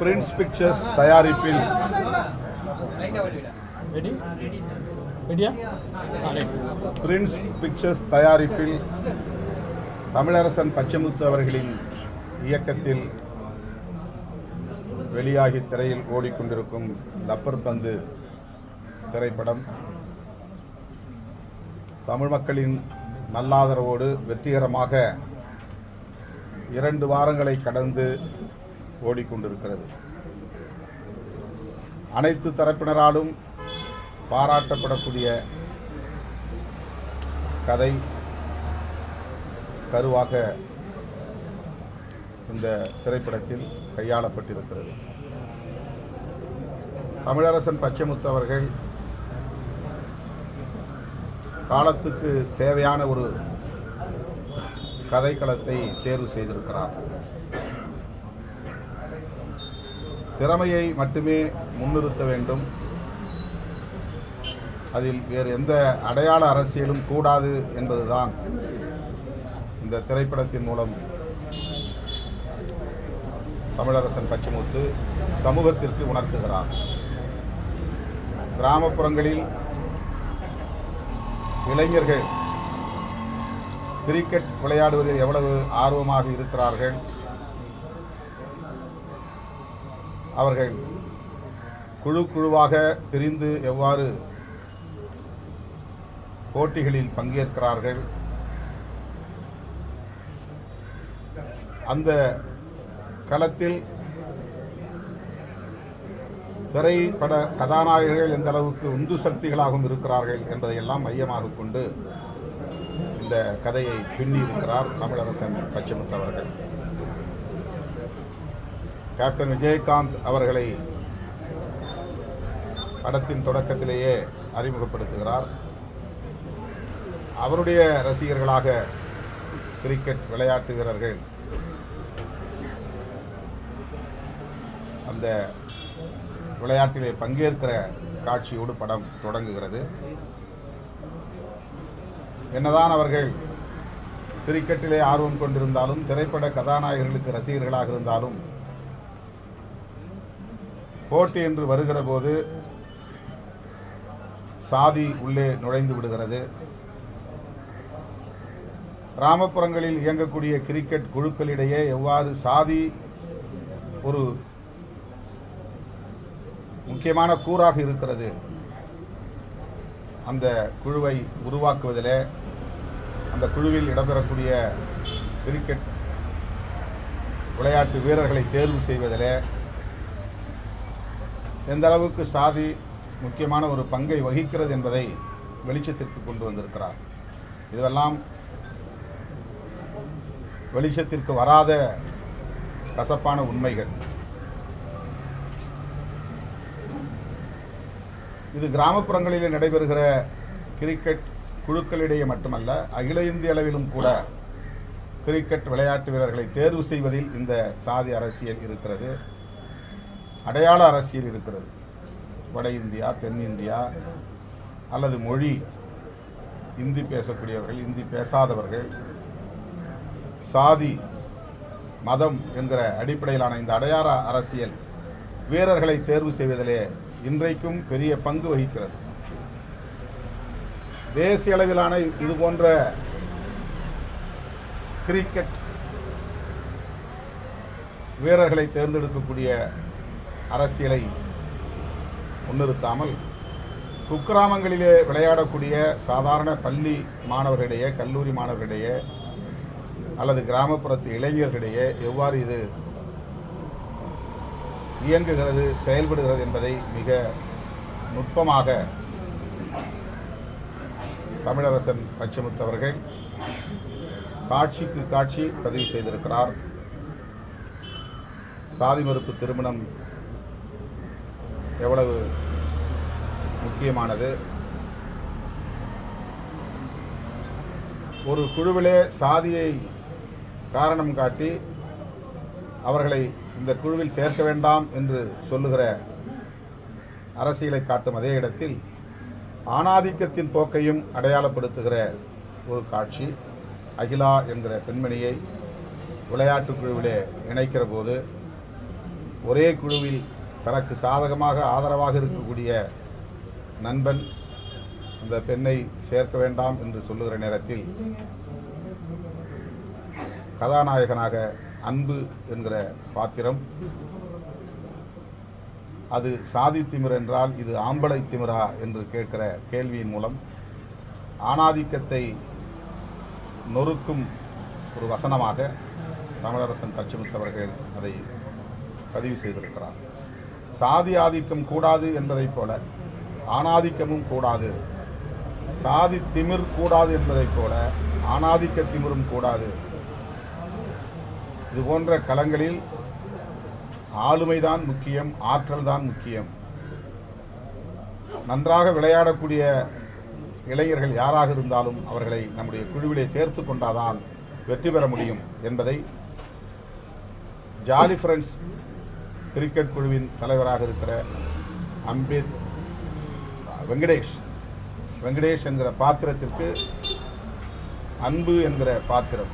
Prince Pictures தயாரிப்பில். Prince Pictures தயாரிப்பில் தமிழரசன் பச்சைமுத்து அவர்களின் இயக்கத்தில் வெளியாகி திரையில் ஓடிக்கொண்டிருக்கும் லப்பர் பந்து திரைப்படம். தமிழ் மக்களின் நல்லாதரவோடு வெற்றிகரமாக இரண்டு வாரங்களை கடந்து ஓடிக்கொண்டிருக்கிறது. அனைத்து தரப்பினராலும் பாராட்டப்படக்கூடிய கதை கருவாக இந்த திரைப்படத்தில் கையாளப்பட்டிருக்கிறது. தமிழரசன் பச்சைமுத்து அவர்கள் காலத்துக்கு தேவையான ஒரு கதைக்களத்தை தேர்வு செய்திருக்கிறார். திறமையை மட்டுமே முன்னிறுத்த வேண்டும். அதில் வேறு எந்த அடையாள அரசியலும் கூடாது என்பதுதான் இந்த திரைப்படத்தின் மூலம். தமிழரசன் பச்சைமுத்து சமூகத்திற்கு உணர்த்துகிறார். கிராமப்புறங்களில் இளைஞர்கள் கிரிக்கெட் விளையாடுவதில் எவ்வளவு ஆர்வமாக இருக்கிறார்கள்? அவர்கள் குழு குழுவாக பிரிந்து எவ்வாறு போட்டிகளில் பங்கேற்கிறார்கள்? அந்த களத்தில் திரைப்பட கதாநாயகர்கள் எந்த அளவுக்கு உந்து சக்திகளாகவும் இருக்கிறார்கள் என்பதையெல்லாம் மையமாக கொண்டு இந்த கதையை பின்னி இருக்கிறார் தமிழரசன் பச்சமுத்தவர்கள் கேப்டன் விஜயகாந்த் அவர்களை படத்தின் தொடக்கத்திலேயே அறிமுகப்படுத்துகிறார். அவருடைய ரசிகர்களாக கிரிக்கெட் விளையாட்டு வீரர்கள் அந்த விளையாட்டிலே பங்கேற்கிற காட்சியோடு படம் தொடங்குகிறது. என்னதான் அவர்கள் கிரிக்கெட்டிலே ஆர்வம் கொண்டிருந்தாலும் திரைப்பட கதாநாயகர்களுக்கு ரசிகர்களாக இருந்தாலும் போட்டி என்று வருகிற போது சாதி உள்ளே நுழைந்து விடுகிறது. கிராமப்புறங்களில் இயங்கக்கூடிய கிரிக்கெட் குழுக்களிடையே எவ்வாறு சாதி ஒரு முக்கியமான கூறாக இருக்கிறது? அந்த குழுவை உருவாக்குவதில் அந்த குழுவில் இடம்பெறக்கூடிய கிரிக்கெட் விளையாட்டு வீரர்களை தேர்வு செய்வதிலே எந்த அளவுக்கு சாதி முக்கியமான ஒரு பங்கை வகிக்கிறது என்பதை வெளிச்சத்திற்கு கொண்டு வந்திருக்கிறார். இதுவெல்லாம் வெளிச்சத்திற்கு வராத கசப்பான உண்மைகள். இது கிராமப்புறங்களிலே நடைபெறுகிற கிரிக்கெட் குழுக்களிடையே மட்டுமல்ல அகில இந்திய அளவிலும் கூட கிரிக்கெட் விளையாட்டு வீரர்களை தேர்வு செய்வதில் இந்த சாதி அரசியல் இருக்கிறது. அடையாள அரசியல் இருக்கிறது. வட இந்தியா தென்னிந்தியா அல்லது மொழி. இந்தி பேசக்கூடியவர்கள் இந்தி பேசாதவர்கள் சாதி மதம் என்கிற அடிப்படையிலான இந்த அடையாள அரசியல் வீரர்களை தேர்வு செய்வதிலே இன்றைக்கும் பெரிய பங்கு வகிக்கிறது. தேசிய அளவிலான இது போன்ற கிரிக்கெட் வீரர்களை தேர்ந்தெடுக்கக்கூடிய அரசியலை முன்னிறுத்தாமல் குக்கிராமங்களிலே விளையாடக்கூடிய சாதாரண பள்ளி மாணவர்களிடையே கல்லூரி மாணவர்களிடையே அல்லது கிராமப்புறத்து இளைஞர்களிடையே எவ்வாறு இது இயங்குகிறது செயல்படுகிறது என்பதை மிக நுட்பமாக தமிழரசன் பச்சமுத்தவர்கள் காட்சிக்கு காட்சி பதிவு செய்திருக்கிறார். சாதி மறுப்பு திருமணம் எவ்வளவு முக்கியமானது? ஒரு குழுவிலே சாதியை காரணம் காட்டி அவர்களை இந்த குழுவில் சேர்க்க வேண்டாம் என்று சொல்லுகிற அரசியலை காட்டும் அதே இடத்தில் ஆணாதிக்கத்தின் போக்கையும் அடையாளப்படுத்துகிற ஒரு காட்சி அகிலா என்கிற பெண்மணியை விளையாட்டு குழுவிலே இணைக்கிற போது ஒரே குழுவில் தனக்கு சாதகமாக ஆதரவாக இருக்கக்கூடிய நண்பன் அந்த பெண்ணை சேர்க்க வேண்டாம் என்று சொல்லுகிற நேரத்தில் கதாநாயகனாக அன்பு என்கிற பாத்திரம். அது சாதி திமிர் என்றால் இது ஆம்பளை திமிரா என்று கேட்கிற கேள்வியின் மூலம் ஆணாதிக்கத்தை நொறுக்கும் ஒரு வசனமாக தமிழரசன் கட்சிமுத்தவர்கள் அதை பதிவு செய்திருக்கிறார். சாதி ஆதிக்கம் கூடாது என்பதைப் போல ஆணாதிக்கமும் கூடாது. சாதி திமிர் கூடாது என்பதைப் போல ஆணாதிக்க திமிரும் கூடாது. இது போன்ற களங்களில் ஆளுமைதான் முக்கியம் ஆற்றல் தான் முக்கியம். நன்றாக விளையாடக்கூடிய இளைஞர்கள் யாராக இருந்தாலும் அவர்களை நம்முடைய குழுவிலே சேர்த்து கொண்டாதான் வெற்றி பெற முடியும் என்பதை ஜாலி ஃப்ரெண்ட்ஸ் கிரிக்கெட் குழுவின் தலைவராக இருக்கிற அம்பேத் வெங்கடேஷ். வெங்கடேஷ் என்கிற பாத்திரத்திற்கு அன்பு என்கிற பாத்திரம்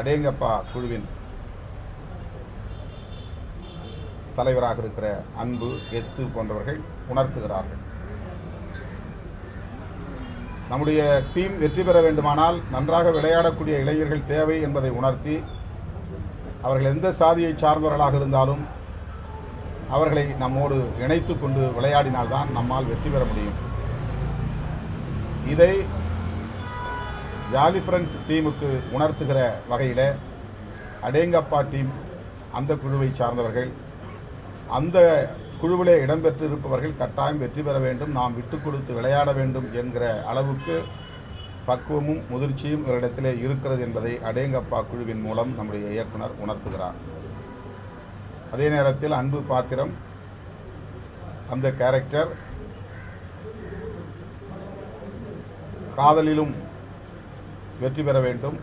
அடேங்கப்பா குழுவின் தலைவராக இருக்கிற அன்பு எத்து போன்றவர்கள் உணர்த்துகிறார்கள். நம்முடைய டீம் வெற்றி பெற வேண்டுமானால் நன்றாக விளையாடக்கூடிய இளைஞர்கள் தேவை என்பதை உணர்த்தி அவர்கள் எந்த சாதியை சார்ந்தவர்களாக இருந்தாலும் அவர்களை நம்மோடு இணைத்து கொண்டு விளையாடினால்தான் நம்மால் வெற்றி பெற முடியும். இதை ஜாலி ஃப்ரெண்ட்ஸ் டீமுக்கு உணர்த்துகிற வகையில் அடேங்கப்பா டீம் அந்த குழுவை சார்ந்தவர்கள் அந்த குழுவிலே இடம்பெற்றிருப்பவர்கள் கட்டாயம் வெற்றி பெற வேண்டும் நாம் விட்டு கொடுத்து விளையாட வேண்டும் என்கிற அளவுக்கு பக்குவமும் முதிர்ச்சியும் இவரிடத்திலே இருக்கிறது என்பதை அடேங்கப்பா குழுவின் மூலம் நம்முடைய இயக்குனர் உணர்த்துகிறார். அதே நேரத்தில் அன்பு பாத்திரம் அந்த கேரக்டர் காதலிலும் வெற்றி பெற வேண்டும்.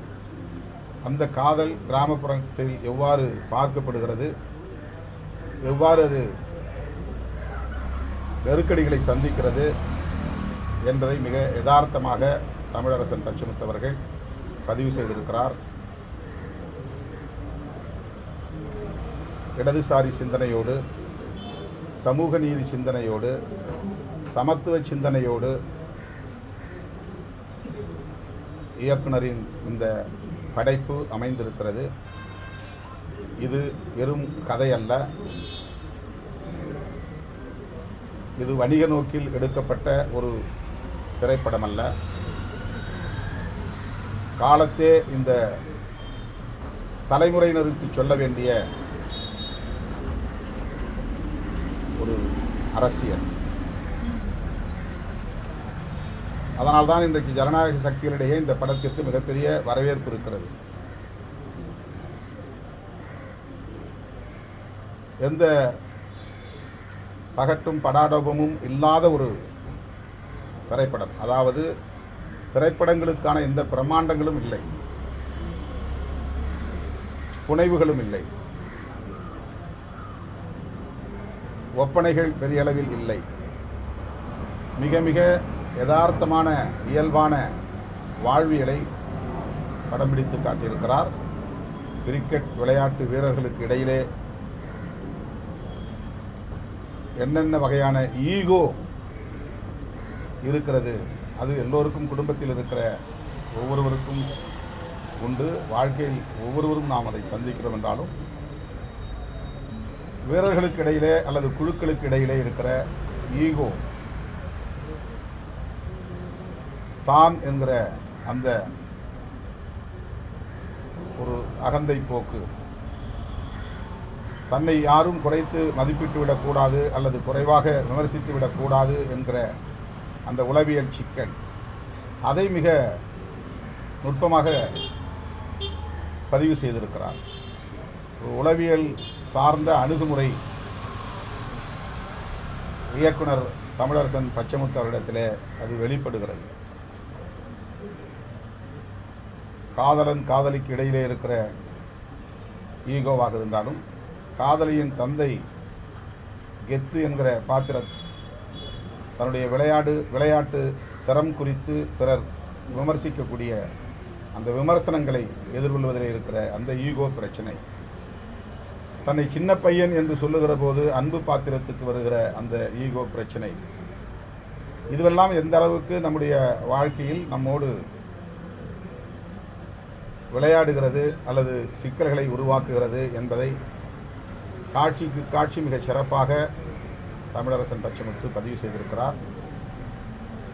அந்த காதல் கிராமப்புறத்தில் எவ்வாறு பார்க்கப்படுகிறது? எவ்வாறு அது நெருக்கடிகளை சந்திக்கிறது என்பதை மிக யதார்த்தமாக தமிழரசன் பச்சமுத்தவர்கள் பதிவு செய்திருக்கிறார். இடதுசாரி சிந்தனையோடு சமூக நீதி சிந்தனையோடு சமத்துவ சிந்தனையோடு இயக்குனரின் இந்த படைப்பு அமைந்திருக்கிறது. இது வெறும் கதை அல்ல இது வணிக நோக்கில் எடுக்கப்பட்ட ஒரு திரைப்படம் அல்ல காலத்தே இந்த தலைமுறையினருக்கு சொல்ல வேண்டிய ஒரு அரசியல். அதனால்தான் இன்றைக்கு ஜனநாயக சக்திகளிடையே இந்த படத்திற்கு மிகப்பெரிய வரவேற்பு இருக்கிறது. எந்த பகட்டும் படாடோபமும் இல்லாத ஒரு திரைப்படம். அதாவது திரைப்படங்களுக்கான எந்த பிரம்மாண்டங்களும் இல்லை. புனைவுகளும் இல்லை. ஒப்பனைகள் பெரிய அளவில் இல்லை. மிக மிக யதார்த்தமான இயல்பான வாழ்வியலை படம் பிடித்து காட்டியிருக்கிறார். கிரிக்கெட் விளையாட்டு வீரர்களுக்கு இடையிலே என்னென்ன வகையான ஈகோ இருக்கிறது அது எல்லோருக்கும் குடும்பத்தில் இருக்கிற ஒவ்வொருவருக்கும் உண்டு. வாழ்க்கையில் ஒவ்வொருவரும் நாம் அதை சந்திக்கிறோம் என்றாலும் வீரர்களுக்கு இடையிலே அல்லது குழுக்களுக்கு இடையிலே இருக்கிற ஈகோ தான் என்கிற அந்த ஒரு அகந்தை போக்கு தன்னை யாரும் குறைத்து மதிப்பிட்டு விடக்கூடாது அல்லது குறைவாக விமர்சித்து விடக்கூடாது என்கிற அந்த உளவியல் சிக்கல் அதை மிக நுட்பமாக பதிவு செய்திருக்கிறார். உளவியல் சார்ந்த அணுகுமுறை இயக்குனர் தமிழரசன் பச்சைமுத்தவரிடத்தில் அது வெளிப்படுகிறது. காதலன் காதலிக்கு இடையிலே இருக்கிற ஈகோவாக இருந்தாலும் காதலியின் தந்தை கெத்து என்கிற பாத்திர தன்னுடைய விளையாடு விளையாட்டு திறம் குறித்து பிறர் விமர்சிக்கக்கூடிய அந்த விமர்சனங்களை எதிர்கொள்வதில் இருக்கிற அந்த ஈகோ பிரச்சனை. தன்னை சின்ன பையன் என்று சொல்லுகிற போது அன்பு பாத்திரத்துக்கு வருகிற அந்த ஈகோ பிரச்சனை. இதுவெல்லாம் எந்த அளவுக்கு நம்முடைய வாழ்க்கையில் நம்மோடு விளையாடுகிறது அல்லது சிக்கல்களை உருவாக்குகிறது என்பதை காட்சிக்கு காட்சி மிக சிறப்பாக தமிழரசன் பச்சமுத்து பதிவு செய்திருக்கிறார்.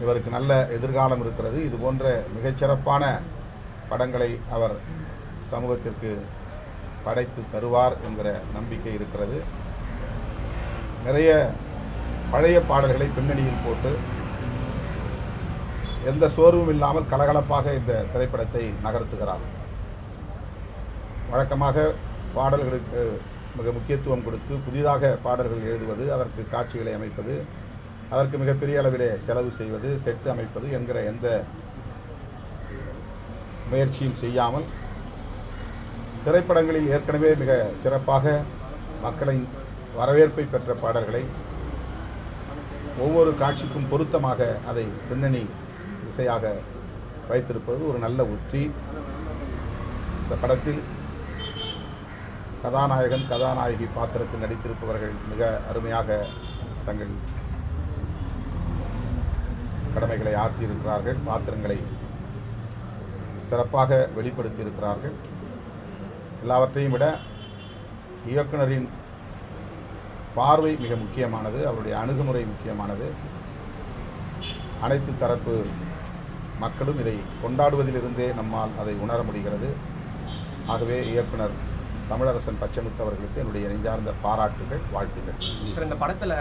இவருக்கு நல்ல எதிர்காலம் இருக்கிறது. இது போன்ற மிகச்சிறப்பான படங்களை அவர் சமூகத்திற்கு படைத்து தருவார் என்கிற நம்பிக்கை இருக்கிறது. நிறைய பழைய பாடல்களை பின்னணியில் போட்டு எந்த சோர்வும் இல்லாமல் கலகலப்பாக இந்த திரைப்படத்தை நகர்த்துகிறார். வழக்கமாக பாடல்களுக்கு மிக முக்கியத்துவம் கொடுத்து புதிதாக பாடல்கள் எழுதுவது அதற்கு காட்சிகளை அமைப்பது அதற்கு மிகப்பெரிய அளவிலே செலவு செய்வது செட்டு அமைப்பது என்கிற எந்த முயற்சியும் செய்யாமல் திரைப்படங்களில் ஏற்கனவே மிக சிறப்பாக மக்களின் வரவேற்பை பெற்ற பாடல்களை ஒவ்வொரு காட்சிக்கும் பொருத்தமாக அதை பின்னணி இசையாக வைத்திருப்பது ஒரு நல்ல உத்தி. இந்த படத்தில் கதாநாயகன் கதாநாயகி பாத்திரத்தில் நடித்திருப்பவர்கள் மிக அருமையாக தங்கள் கடமைகளை ஆற்றியிருக்கிறார்கள் பாத்திரங்களை சிறப்பாக வெளிப்படுத்தியிருக்கிறார்கள். எல்லாவற்றையும் விட இயக்குனரின் பார்வை மிக முக்கியமானது அவருடைய அணுகுமுறை முக்கியமானது. அனைத்து தரப்பு மக்களும் இதை கொண்டாடுவதிலிருந்தே நம்மால் அதை உணர முடிகிறது. ஆகவே இயக்குனர் தமிழரசன் பச்சைமுத்து அவர்களுக்கு என்னுடைய நெஞ்சார்ந்த பாராட்டுகள் வாழ்த்துகள் சார் இந்த படத்தில்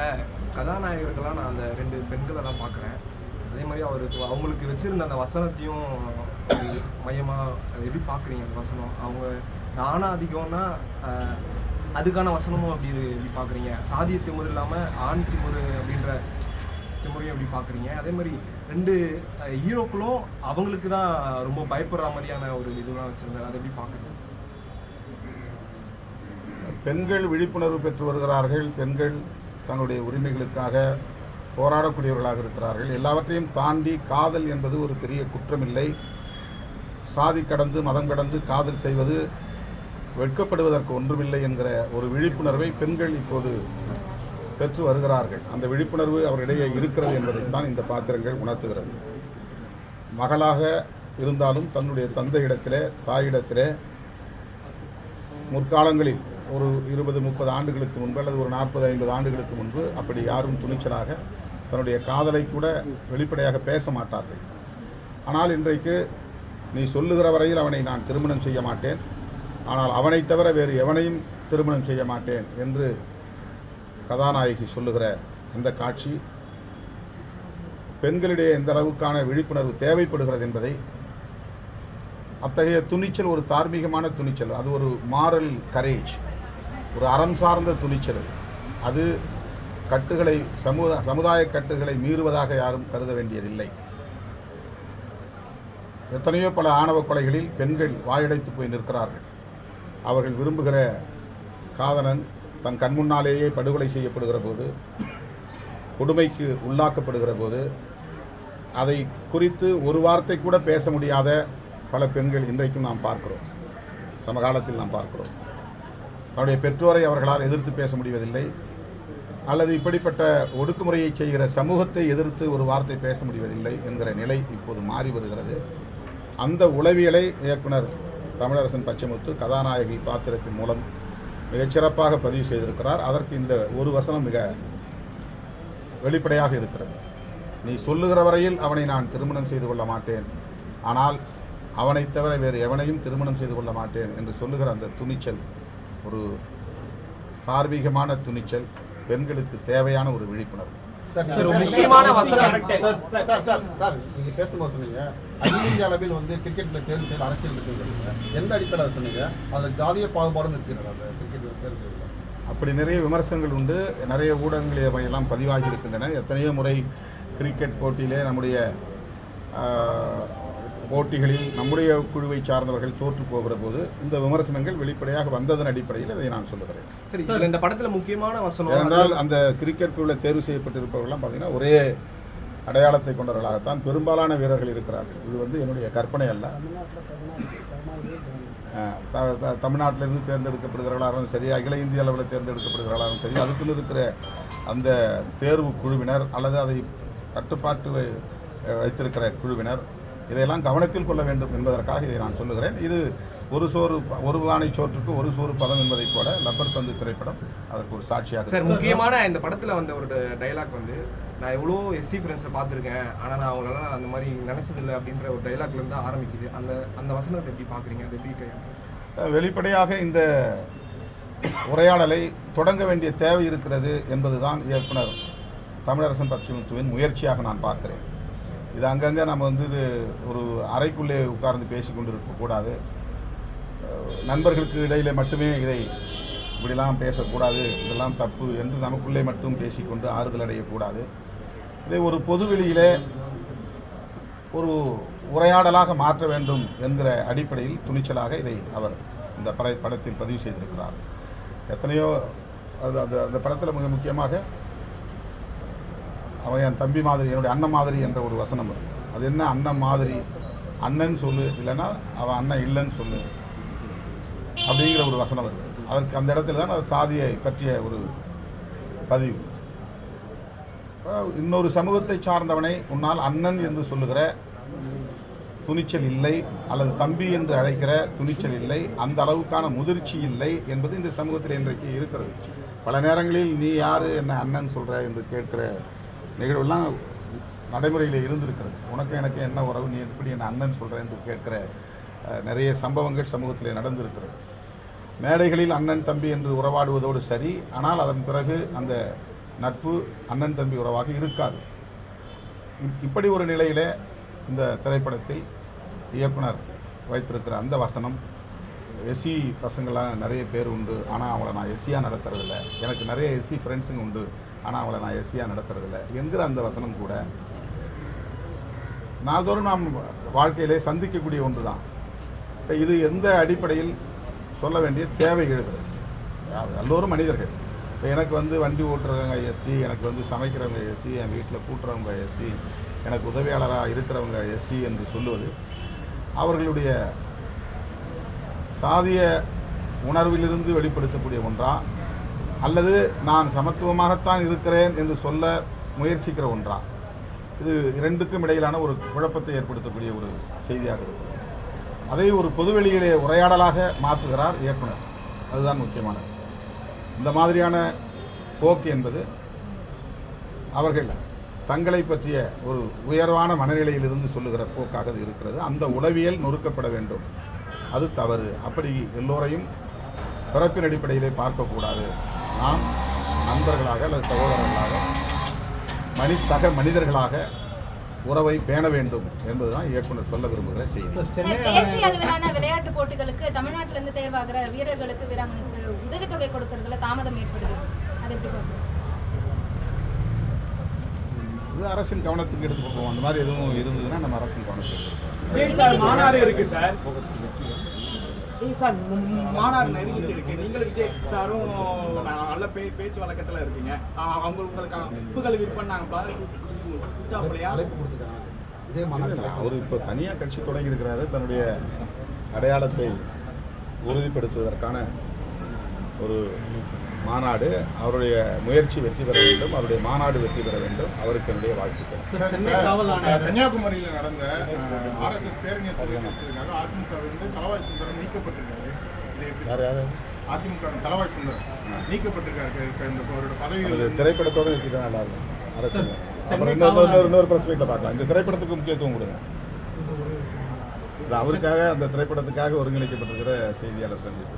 கதாநாயகர்களாக நான் அந்த ரெண்டு பெண்களை தான் பார்க்குறேன். அதே மாதிரி அவருக்கு அவங்களுக்கு வச்சிருந்த அந்த வசனத்தையும் மையமாக எப்படி பார்க்குறீங்க அந்த வசனம்? அவங்க ஆணாதிக்கம்னா அதிகம்னா அதுக்கான வசனமும் அப்படி எப்படி பார்க்குறீங்க சாதிய திமுறு இல்லாமல் ஆண் திமுறை அப்படின்ற திமுறையும் எப்படி பார்க்குறீங்க அதே மாதிரி ரெண்டு ஹீரோக்களும் அவங்களுக்கு தான் ரொம்ப பயப்படுற மாதிரியான ஒரு இதுலாம் வச்சுருந்தாரு. அதை எப்படி பார்க்குறீங்க பெண்கள் விழிப்புணர்வு பெற்று வருகிறார்கள். பெண்கள் தங்களுடைய உரிமைகளுக்காக போராடக்கூடியவர்களாக இருக்கிறார்கள். எல்லாவற்றையும் தாண்டி காதல் என்பது ஒரு பெரிய குற்றமில்லை. சாதி கடந்து மதம் கடந்து காதல் செய்வது வெட்கப்படுவதற்கு ஒன்றுமில்லை என்கிற ஒரு விழிப்புணர்வை பெண்கள் இப்போது பெற்று வருகிறார்கள். அந்த விழிப்புணர்வு அவரிடையே இருக்கிறது என்பதைத்தான் இந்த பாத்திரங்கள் உணர்த்துகிறது. மகளாக இருந்தாலும் தன்னுடைய தந்தையிடத்திலே தாயிடத்திலே முற்காலங்களில் ஒரு இருபது முப்பது ஆண்டுகளுக்கு முன்பு அல்லது ஒரு நாற்பது ஐம்பது ஆண்டுகளுக்கு முன்பு அப்படி யாரும் துணிச்சலாக தன்னுடைய காதலை கூட வெளிப்படையாக பேச மாட்டார்கள். ஆனால் இன்றைக்கு நீ சொல்லுகிற வரையில் அவனை நான் திருமணம் செய்ய மாட்டேன். ஆனால் அவனைத் தவிர வேறு எவனையும் திருமணம் செய்ய மாட்டேன் என்று கதாநாயகி சொல்லுகிற அந்த காட்சி பெண்களிடையே எந்த அளவுக்கான விழிப்புணர்வு தேவைப்படுகிறது என்பதை அத்தகைய துணிச்சல் ஒரு தார்மீகமான துணிச்சல் அது ஒரு மாரல் கரேஜ் ஒரு அறம் சார்ந்த துணிச்சல் அது. அது கட்டுகளை சமுதா சமுதாய கட்டுகளை மீறுவதாக யாரும் கருத வேண்டியதில்லை எத்தனையோ பல ஆணவ கொலைகளில் பெண்கள் வாயடைத்து போய் நிற்கிறார்கள் அவர்கள் விரும்புகிற காதலன் தன் கண்முன்னாலேயே படுகொலை செய்யப்படுகிற போது கொடுமைக்கு உள்ளாக்கப்படுகிற போது அதை குறித்து ஒரு வார்த்தை கூட பேச முடியாத பல பெண்கள் இன்றைக்கும் நாம் பார்க்கிறோம். சமகாலத்தில் நாம் பார்க்கிறோம். தன்னுடைய பெற்றோரை அவர்களால் எதிர்த்து பேச முடிவதில்லை. அல்லது இப்படிப்பட்ட ஒடுக்குமுறையை செய்கிற சமூகத்தை எதிர்த்து ஒரு வார்த்தை பேச முடிவதில்லை என்கிற நிலை இப்போது மாறி வருகிறது. அந்த உளவியலை இயக்குனர் தமிழரசன் பச்சைமுத்து கதாநாயகி பாத்திரத்தின் மூலம் மிகச்சிறப்பாக பதிவு செய்திருக்கிறார். அதற்கு இந்த ஒரு வசனம் மிக வெளிப்படையாக இருக்கிறது. நீ சொல்லுகிற வரையில் அவனை நான் திருமணம் செய்து கொள்ள மாட்டேன். ஆனால் அவனைத் தவிர வேறு எவனையும் திருமணம் செய்து கொள்ள மாட்டேன் என்று சொல்லுகிற அந்த துணிச்சல் ஒரு தார்மீகமான துணிச்சல் பெண்களுக்கு தேவையான ஒரு விழிப்புணர்வு. முக்கியமான சார், வசனம். சார், சார், சார், சார், நீங்க பேசும்போது சொன்னீங்க. அகில இந்திய அளவில் வந்து கிரிக்கெட்ல தேர்வு செய்யற அரசியல் எந்த அடிப்படையில் சொன்னீங்க? அதுல ஜாதிய பாகுபாடும் இருக்கிறது அந்த கிரிக்கெட் தேர்வு அப்படி நிறைய விமர்சனங்கள் உண்டு. நிறைய ஊடகங்களில் அவையெல்லாம் பதிவாகி இருக்கின்றன. எத்தனையோ முறை கிரிக்கெட் போட்டியிலே நம்முடைய போட்டிகளில் நம்முடைய குழுவை சார்ந்தவர்கள் தோற்று போகிற போது இந்த விமர்சனங்கள் வெளிப்படையாக வந்ததன் அடிப்படையில் இதை நான் சொல்லுகிறேன். சரி இந்த படத்துல முக்கியமான வசனம் ஏனென்றால் அந்த கிரிக்கெட் குழுவில் தேர்வு செய்யப்பட்டிருப்பவர்கள்லாம் பார்த்தீங்கன்னா ஒரே அடையாளத்தை கொண்டவர்களாகத்தான் பெரும்பாலான வீரர்கள் இருக்கிறார்கள். இது வந்து என்னுடைய கற்பனை அல்ல. தமிழ்நாட்டிலிருந்து தேர்ந்தெடுக்கப்படுகிறவர்களாக இருந்தாலும் சரி அகில இந்திய அளவில் தேர்ந்தெடுக்கப்படுகிறவர்களாக இருந்தாலும் சரி அதுக்குன்னு இருக்கிற அந்த தேர்வு குழுவினர் அல்லது அதை கட்டுப்பாட்டு வைத்திருக்கிற குழுவினர் இதையெல்லாம் கவனத்தில் கொள்ள வேண்டும் என்பதற்காக இதை நான் சொல்லுகிறேன். இது ஒரு சோறு ஒரு பானை சோற்றுக்கு ஒரு சோறு பதம் என்பதைப் போல லப்பர் பந்து திரைப்படம் அதற்கு ஒரு சாட்சியாக சார் முக்கியமான இந்த படத்தில் வந்த ஒரு டைலாக் வந்து நான் எவ்வளோ எஸ்சி ஃப்ரெண்ட்ஸை பார்த்துருக்கேன் ஆனால் நான் அவங்களெல்லாம் அந்த மாதிரி நினச்சதில்லை அப்படின்ற ஒரு டைலாக்லேருந்து ஆரம்பிக்குது. அந்த அந்த வசனத்தை எப்படி பார்க்குறீங்க? அது எப்படி? வெளிப்படையாக இந்த உரையாடலை தொடங்க வேண்டிய தேவை இருக்கிறது என்பதுதான் இயக்குனர் தமிழரசன் பச்சைமுத்துவின் முயற்சியாக நான் பார்க்கிறேன். இது அங்கங்கே நம்ம வந்து இது ஒரு அறைக்குள்ளே உட்கார்ந்து பேசி கொண்டு இருக்கக்கூடாது நண்பர்களுக்கு இடையிலே மட்டுமே இதை இப்படிலாம் பேசக்கூடாது இதெல்லாம் தப்பு என்று நமக்குள்ளே மட்டும் பேசிக்கொண்டு ஆறுதல் அடையக்கூடாது இதை ஒரு பொதுவெளியிலே ஒரு உரையாடலாக மாற்ற வேண்டும் என்கிற அடிப்படையில் துணிச்சலாக இதை அவர் இந்த பட படத்தில் பதிவு செய்திருக்கிறார். எத்தனையோ அது அந்த அந்த படத்தில் மிக முக்கியமாக அவன் என் தம்பி மாதிரி என்னுடைய அண்ணன் மாதிரி என்ற ஒரு வசனம் அது என்ன? அண்ணன் மாதிரி. அண்ணன் சொல்லு இல்லைன்னா அவன் அண்ணன் இல்லைன்னு சொல்லு. அப்படிங்கிற ஒரு வசனம் இருக்குது அதற்கு அந்த இடத்துல தான் அது சாதியை பற்றிய ஒரு பதிவு. இன்னொரு சமூகத்தை சார்ந்தவனை உன்னால் அண்ணன் என்று சொல்லுகிற துணிச்சல் இல்லை அல்லது தம்பி என்று அழைக்கிற துணிச்சல் இல்லை அந்த அளவுக்கான முதிர்ச்சி இல்லை என்பது இந்த சமூகத்தில் இன்றைக்கு இருக்கிறது. பல நேரங்களில் நீ யார் என்ன அண்ணன் சொல்கிற என்று கேட்கிற நிகழ்வுலாம் நடைமுறையில் இருந்திருக்கிறது. உனக்கு எனக்கு என்ன உறவு நீ எப்படி என் அண்ணன் சொல்கிறேன் என்று கேட்கிற நிறைய சம்பவங்கள் சமூகத்தில் நடந்திருக்கிறது. மேடைகளில் அண்ணன் தம்பி என்று உறவாடுவதோடு சரி ஆனால் அதன் பிறகு அந்த நட்பு அண்ணன் தம்பி உறவாக இருக்காது. இப்- இப்படி ஒரு நிலையிலே இந்த திரைப்படத்தில் இயக்குனர் வைத்திருக்கிற அந்த வசனம் எஸ்சி பசங்களாம் நிறைய பேர் உண்டு ஆனால் அவங்கள நான் எஸ்சியாக நடத்துறதில்ல. எனக்கு நிறைய எஸ்சி ஃப்ரெண்ட்ஸுங்க உண்டு. ஆனால் அவளை நான் எஸ்சியாக நடத்துறதில்ல. என்கிற அந்த வசனம் கூட நாள்தோறும் நாம் வாழ்க்கையிலே சந்திக்கக்கூடிய ஒன்று தான் இப்போ இது எந்த அடிப்படையில் சொல்ல வேண்டிய தேவை எழுகிறது எல்லோரும் மனிதர்கள். இப்போ எனக்கு வந்து வண்டி ஓட்டுறவங்க எஸ்சி எனக்கு வந்து சமைக்கிறவங்க எஸ்சி என் வீட்டில் கூட்டுறவங்க எஸ்சி எனக்கு உதவியாளராக இருக்கிறவங்க எஸ்சி என்று சொல்லுவது அவர்களுடைய சாதிய உணர்விலிருந்து வெளிப்படுத்தக்கூடிய ஒன்றா? அல்லது நான் சமத்துவமாகத்தான் இருக்கிறேன் என்று சொல்ல முயற்சிக்கிற ஒன்றா? இது இரண்டுக்கும் இடையிலான ஒரு குழப்பத்தை ஏற்படுத்தக்கூடிய ஒரு செய்தியாக இருக்கிறது. அதை ஒரு பொதுவெளியிலே உரையாடலாக மாற்றுகிறார் இயக்குனர். அதுதான் முக்கியமானது. இந்த மாதிரியான போக்கு என்பது அவர்கள் தங்களை பற்றிய ஒரு உயர்வான மனநிலையிலிருந்து சொல்லுகிற போக்காக அது இருக்கிறது. அந்த உளவியல் நொறுக்கப்பட வேண்டும். அது தவறு. அப்படி எல்லோரையும் பிறப்பின் அடிப்படையிலே பார்க்கக்கூடாது. நாம் நண்பர்களாக அல்லது சகோதரர்களாக மனி சக மனிதர்களாக உறவை பேண வேண்டும் என்பதுதான் இயக்குனர் சொல்ல விரும்புகிற செய்தி. தேசிய அளவிலான விளையாட்டு போட்டிகளுக்கு தமிழ்நாட்டில இருந்து தேர்வாகிற வீரர்களுக்கு வீராங்கனுக்கு உதவித்தொகை கொடுக்கறதுல தாமதம் ஏற்படுது. அது எப்படி இது அரசின் கவனத்துக்கு எடுத்துட்டு போவோம். அந்த மாதிரி எதுவும் இருந்ததுன்னா நம்ம அரசின் கவனத்துக்கு சார் மாநாடு இருக்கு சார். சார் ம், ம், மாநாடு நெருங்கிட்டு இருக்கு. நீங்கள் விஜய் சாரும் நல்ல பே பேச்சு வழக்கத்துல இருக்கீங்க அவங்க உங்களுக்கு உப்புகள் விற்பனாங்க கூட்டாப்புலையா அழைப்பு கொடுத்துருக்காங்க இதே மாநாட்டில் அவர் இப்போ தனியாக கட்சி தொடங்கி இருக்கிறாரு. தன்னுடைய அடையாளத்தை உறுதிப்படுத்துவதற்கான ஒரு மாநாடு அவருடைய முயற்சி வெற்றி பெற வேண்டும் அவருடைய மாநாடு வெற்றி பெற வேண்டும். அவருக்கு என்னுடைய வாழ்த்துக்கள். கன்னியாகுமரியில் நடந்த ஆர்எஸ்எஸ் பேரணி தெரிவிக்கிறதுக்காக அதிமுக வந்து தலவாய் சுந்தரம் நீக்கப்பட்டிருக்காரு. இதை எப்படி- யார் யார்? அதிமுக தலவாய் சுந்தரம். நீக்கப்பட்டிருக்காரு. இந்த அவரோட திரைப்படத்தோடு நிறுத்திதான் நல்லா இருக்கும் அரசு. அப்புறம் இன்னொரு இன்னொரு பிரஸ் மீட்டில் பார்க்கலாம். இந்த திரைப்படத்துக்கு முக்கியத்துவம் கொடுங்க. இது அவருக்காக அந்த திரைப்படத்துக்காக ஒருங்கிணைக்கப்பட்டிருக்கிற செய்தியாளர் சந்திப்பு.